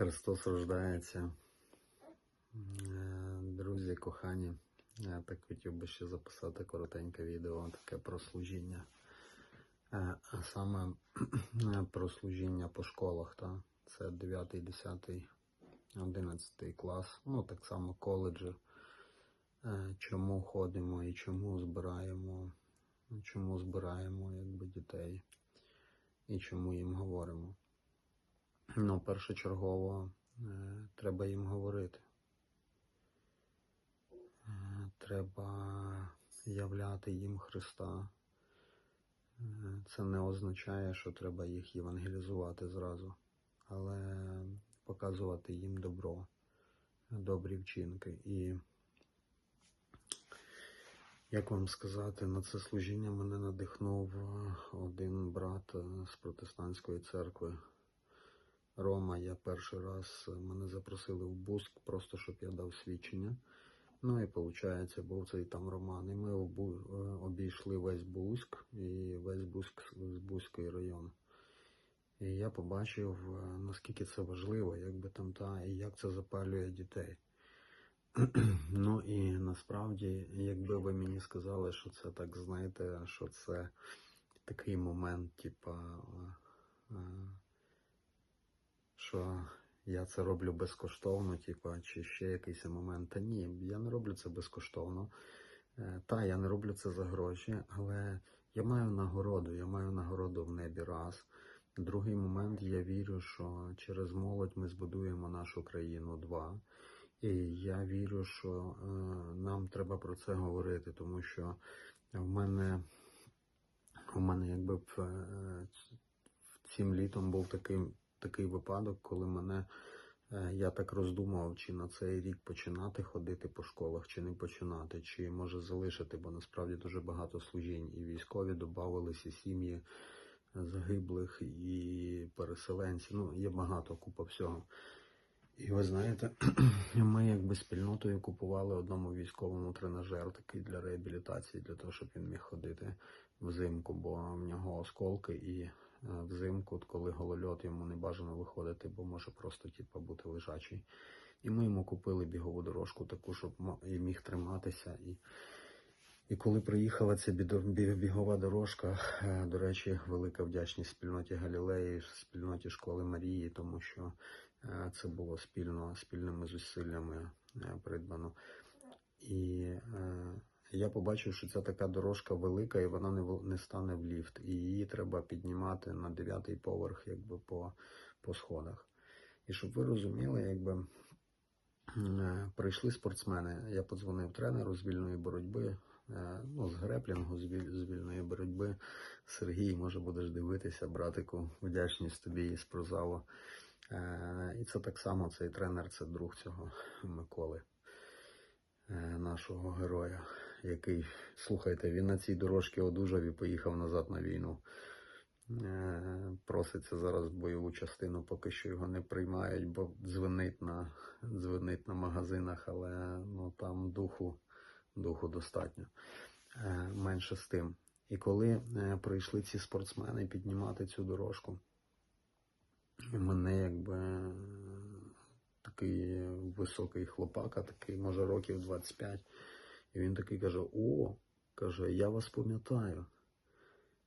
Христос рождається. Е, Друзі, кохані, я так хотів би ще записати коротеньке відео, таке про служіння. Е, А саме е, про служіння по школах. Та? Це 9, 10, 11 клас, ну так само коледжі. Чому ходимо і чому збираємо, чому збираємо якби, дітей і чому їм говоримо. Ну, першочергово е, треба їм говорити. Е, Треба являти їм Христа. Е, Це не означає, що треба їх євангелізувати зразу, але показувати їм добро, добрі вчинки. І як вам сказати, на це служіння мене надихнув один брат з протестантської церкви. Рома, я перший раз е, мене запросили в Буск, просто щоб я дав свідчення. Ну і виходить, був цей там Роман. І ми е, обійшли весь Буск і весь Буск, Бузький район. І я побачив, е, наскільки це важливо, якби там та, і як це запалює дітей. Ну і насправді, якби ви мені сказали, що це так, знаєте, що це такий момент, типа. Е, е, що я це роблю безкоштовно, типа, чи ще якийсь момент. Та ні, я не роблю це безкоштовно. Е, Та, я не роблю це за гроші, але я маю нагороду, я маю нагороду в небі раз. Другий момент, я вірю, що через молодь ми збудуємо нашу країну два. І я вірю, що е, нам треба про це говорити, тому що в мене, в мене якби в, е, цим літом був такий, такий випадок, коли мене е, я так роздумував, чи на цей рік починати ходити по школах, чи не починати, чи може залишити, бо насправді дуже багато служінь. І військові додавалися, і сім'ї загиблих, і переселенці. Ну, є багато купа всього. І ви знаєте, ми якби спільнотою купували одному військовому тренажер такий для реабілітації, для того, щоб він міг ходити взимку, бо в нього осколки і взимку, от коли голольот, йому не бажано виходити, бо може просто типу, бути лежачий. І ми йому купили бігову дорожку таку, щоб міг триматися. І, і коли приїхала ця бігова дорожка, е, до речі, велика вдячність спільноті Галілеї, спільноті школи Марії, тому що е, це було спільно, спільними зусиллями е, придбано. І е, я побачив, що це така дорожка велика, і вона не, не стане в ліфт. І її треба піднімати на дев'ятий поверх, якби по, по сходах. І щоб ви розуміли, якби е, прийшли спортсмени. Я подзвонив тренеру з вільної боротьби, е, ну, з греплінгу, з, з вільної боротьби. Сергій, може, будеш дивитися, братику, вдячність тобі із прозалу. Е, І це так само цей тренер, це друг цього Миколи, нашого героя, який, слухайте, він на цій дорожці одужав і поїхав назад на війну. Е, Проситься зараз в бойову частину, поки що його не приймають, бо дзвонить на, дзвонить на магазинах, але ну, там духу, духу достатньо. Е, Менше з тим. І коли е, прийшли ці спортсмени піднімати цю дорожку, мене якби е, такий високий хлопака, такий, може, років 25. І він такий каже: О, каже, я вас пам'ятаю.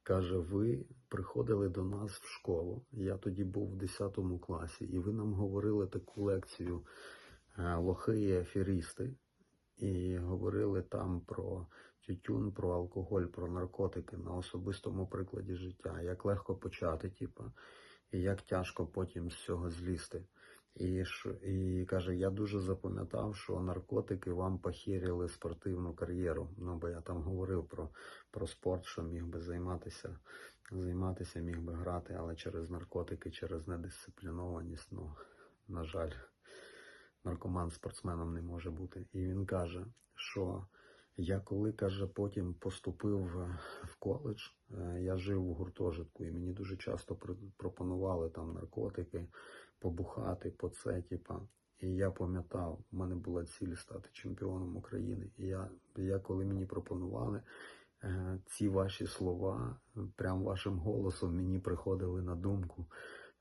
Каже, ви приходили до нас в школу. Я тоді був в 10 класі, і ви нам говорили таку лекцію е, лохи і аферісти, і говорили там про тютюн, про алкоголь, про наркотики на особистому прикладі життя, як легко почати, типа, і як тяжко потім з цього злізти. І, і каже, я дуже запам'ятав, що наркотики вам похерили спортивну кар'єру. Ну, бо я там говорив про, про спорт, що міг би займатися, займатися, міг би грати, але через наркотики, через недисциплінованість, ну, на жаль, наркоман спортсменом не може бути. І він каже, що я коли каже, потім поступив в- коледж, е, я жив в гуртожитку, і мені дуже часто пропонували там наркотики, побухати, по це, типа. І я пам'ятав, в мене була ціль стати чемпіоном України. І я, я коли мені пропонували, е, ці ваші слова, прям вашим голосом мені приходили на думку,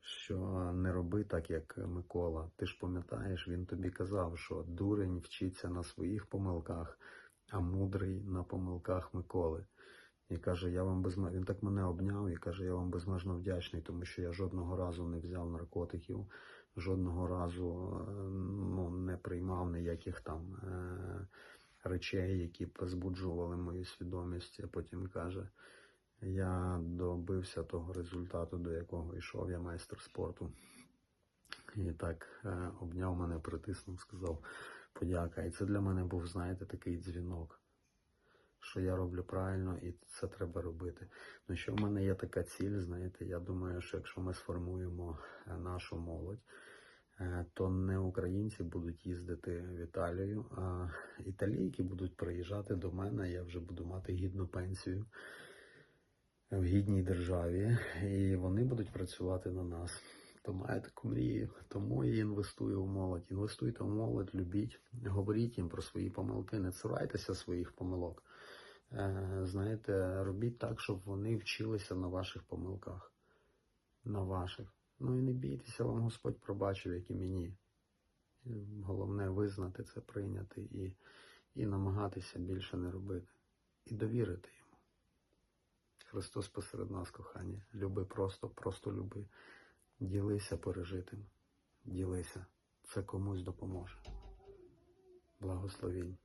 що не роби так, як Микола. Ти ж пам'ятаєш, він тобі казав, що дурень вчиться на своїх помилках, а мудрий на помилках Миколи. І каже, я вам безмежно, він так мене обняв і каже, я вам безмежно вдячний, тому що я жодного разу не взяв наркотиків, жодного разу е, ну, не приймав ніяких там е- речей, які б збуджували мою свідомість. А потім каже, я добився того результату, до якого йшов, я майстер спорту. І так е, обняв мене, притиснув, сказав подяка. І це для мене був, знаєте, такий дзвінок, що я роблю правильно і це треба робити. Ну що в мене є така ціль, знаєте, я думаю, що якщо ми сформуємо е, нашу молодь, е, то не українці будуть їздити в Італію, а італійки будуть приїжджати до мене, я вже буду мати гідну пенсію в гідній державі, і вони будуть працювати на нас. То маю таку мрію, тому і інвестую в молодь. Інвестуйте в молодь, любіть, говоріть їм про свої помилки, не цурайтеся своїх помилок. Е, Знаєте, робіть так, щоб вони вчилися на ваших помилках. На ваших. Ну і не бійтеся, вам Господь пробачив, як і мені. Головне визнати це, прийняти і, і намагатися більше не робити. І довірити йому. Христос посеред нас, кохані. Люби просто, просто люби. Ділися пережитим. Ділися. Це комусь допоможе. Благословінь.